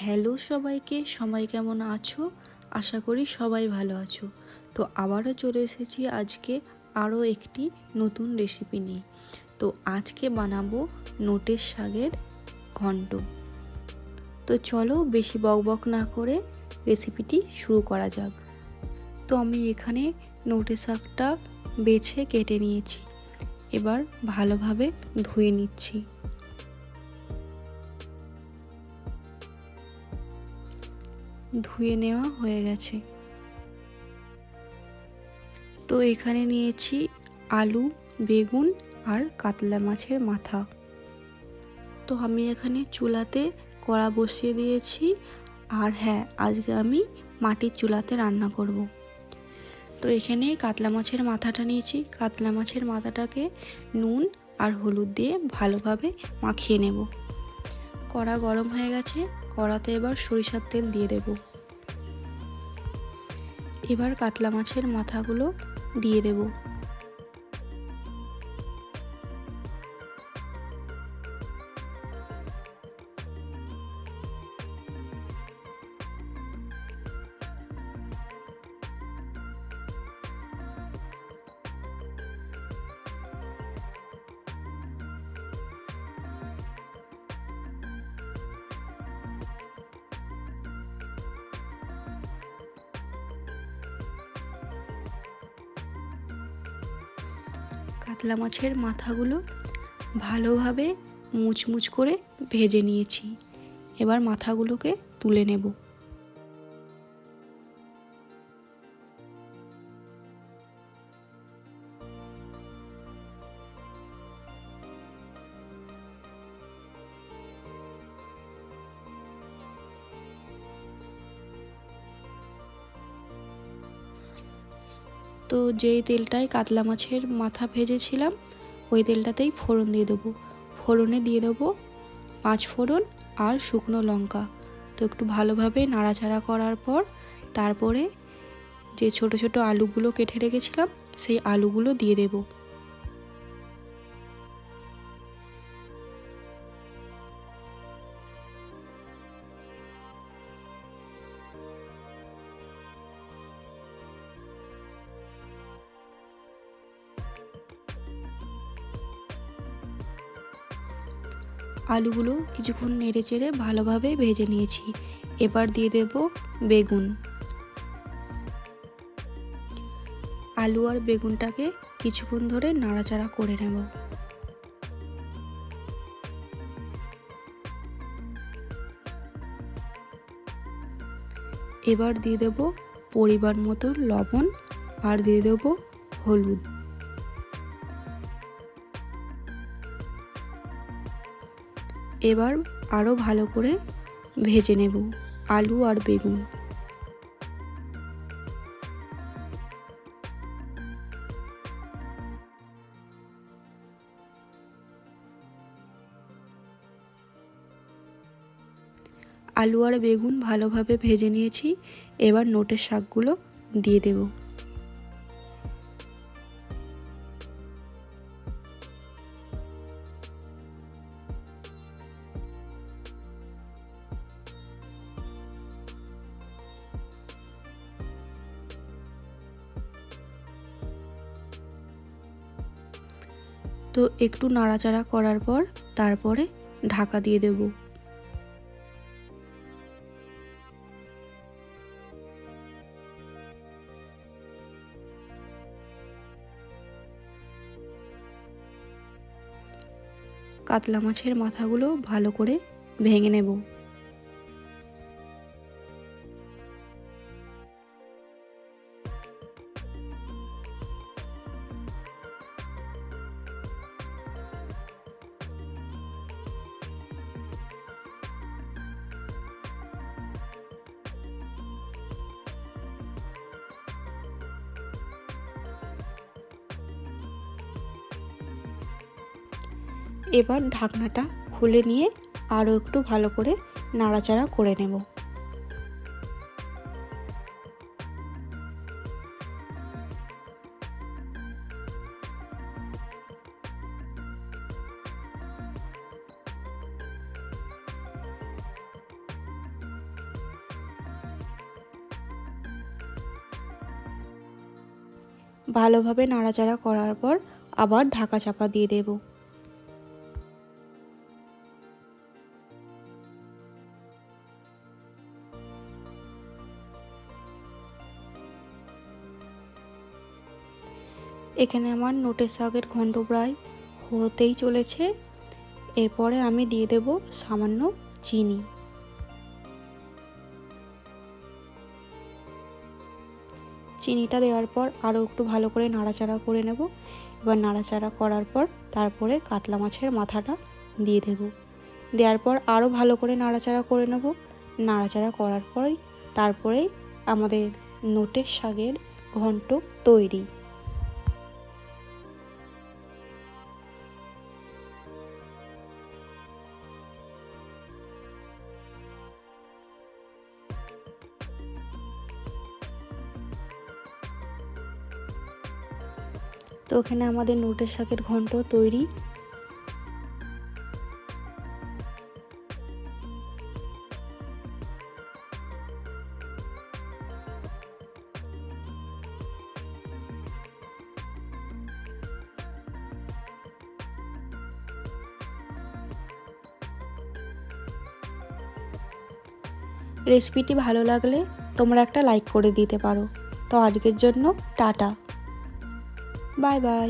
Hello সবাইকে, সবাই কেমন আছো? আশা করি সবাই ভালো আছো। তো আবারও চলে এসেছি আজকে আরও একটি নতুন রেসিপি নিয়ে। তো আজকে বানাবো নোটের শাকের ঘন্ট। তো চলো বেশি বকবক না করে রেসিপিটি শুরু করা যাক। তো আমি এখানে নোটের শাকটা বেছে কেটে নিয়েছি। এবার ভালোভাবে ধুয়ে নিচ্ছি। ধুয়ে নেওয়া হয়ে গেছে। তো এখানে নিয়েছি আলু, বেগুন আর কাতলা মাছের মাথা। তো আমি এখানে চুলাতে কড়া বসিয়ে দিয়েছি আর হ্যাঁ আজকে আমি মাটির চুলাতে রান্না করব। তো এখানে কাতলা মাছের মাথাটা নিয়েছি। কাতলা মাছের মাথাটাকে নুন আর হলুদ দিয়ে ভালোভাবে মাখিয়ে নেব। কড়া গরম হয়ে গেছে। কড়াতে এবার সরিষার তেল দিয়ে দেব। এবার কাতলা মাছের মাথাগুলো দিয়ে দেব। কাতলা মাছের মাথাগুলো ভালোভাবে মুচমুচ করে ভেজে নিয়েছি। এবার মাথাগুলোকে তুলে নেব। তো যেই তেলটায় কাতলা মাছের মাথা ভেজেছিলাম, ওই তেলটাতেই ফোড়ন দিয়ে দেবো। ফোড়নে দিয়ে দেবো পাঁচ ফোড়ন আর শুকনো লঙ্কা। তো একটু ভালোভাবে নাড়াচাড়া করার পর তারপরে যে ছোট ছোট আলুগুলো কেটে রেখেছিলাম, সেই আলুগুলো দিয়ে দেবো। আলুগুলো কিছুক্ষণ নেড়ে চেড়ে ভালোভাবে ভেজে নিয়েছি। এবার দিয়ে দেব বেগুন। আলু আর বেগুনটাকে কিছুক্ষণ ধরে নাড়াচাড়া করে নেব। এবার দিয়ে দেব পরিমাণ মতো লবণ আর দিয়ে দেব হলুদ। এবার আরও ভালো করে ভেজে নেব আলু আর বেগুন। আলু আর বেগুন ভালোভাবে ভেজে নিয়েছি, এবার নোটের শাকগুলো দিয়ে দেবো। তো একটু নাড়াচাড়া করার পর তারপরে ঢাকা দিয়ে দেব। কাতলা মাছের মাথাগুলো ভালো করে ভেঙে নেব। এবার ঢাকনাটা খুলে নিয়ে আরও একটু ভালো করে নাড়াচাড়া করে নেব। ভালোভাবে নাড়াচাড়া করার পর আবার ঢাকা চাপা দিয়ে দেবো। এখানে আমার নোটের শাকের ঘন্ট প্রায় হতেই চলেছে। এরপরে আমি দিয়ে দেব সামান্য চিনি। চিনিটা দেওয়ার পর আরও একটু ভালো করে নাড়াচাড়া করে নেব। এবার নাড়াচাড়া করার পর তারপরে কাতলা মাছের মাথাটা দিয়ে দেব। দেওয়ার পর আরও ভালো করে নাড়াচাড়া করে নেব। নাড়াচাড়া করার পরেই তারপরেই আমাদের নোটের শাকের ঘন্ট তৈরি। তো ওখানে আমাদের নোটের শাকের ঘন্ট তৈরি। রেসিপিটি ভালো লাগলে তোমরা একটা লাইক করে দিতে পারো। তো আজকের জন্য টাটা। Bye bye